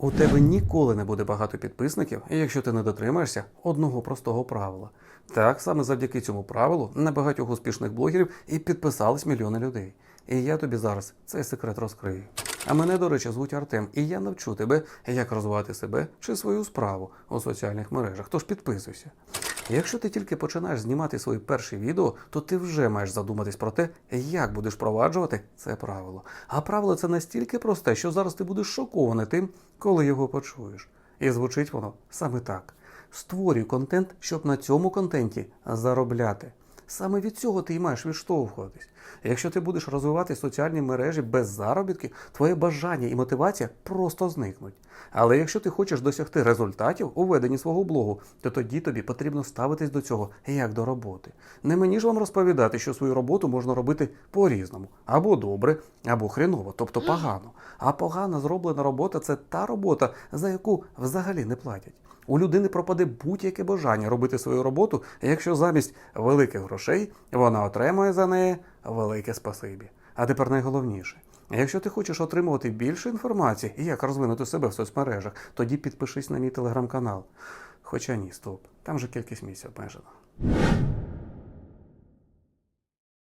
У тебе ніколи не буде багато підписників, якщо ти не дотримаєшся одного простого правила. Так саме завдяки цьому правилу на багатьох успішних блогерів і підписались мільйони людей. І я тобі зараз цей секрет розкрию. А мене, до речі, звуть Артем, і я навчу тебе, як розвивати себе чи свою справу у соціальних мережах. Тож підписуйся. Якщо ти тільки починаєш знімати свої перші відео, то ти вже маєш задуматись про те, як будеш впроваджувати це правило. А правило це настільки просте, що зараз ти будеш шокований тим, коли його почуєш. І звучить воно саме так: створюй контент, щоб на цьому контенті заробляти. Саме від цього ти й маєш відштовхуватись. Якщо ти будеш розвивати соціальні мережі без заробітки, твоє бажання і мотивація просто зникнуть. Але якщо ти хочеш досягти результатів у веденні свого блогу, то тоді тобі потрібно ставитись до цього як до роботи. Не мені ж вам розповідати, що свою роботу можна робити по-різному, або добре, або хріново, тобто погано. А погано зроблена робота це та робота, за яку взагалі не платять. У людини пропаде будь-яке бажання робити свою роботу, якщо замість великих грошей вона отримує за неї велике спасибі. А тепер найголовніше. Якщо ти хочеш отримувати більше інформації, і як розвинути себе в соцмережах, тоді підпишись на мій телеграм-канал. Хоча ні, стоп, там же кількість місць обмежена.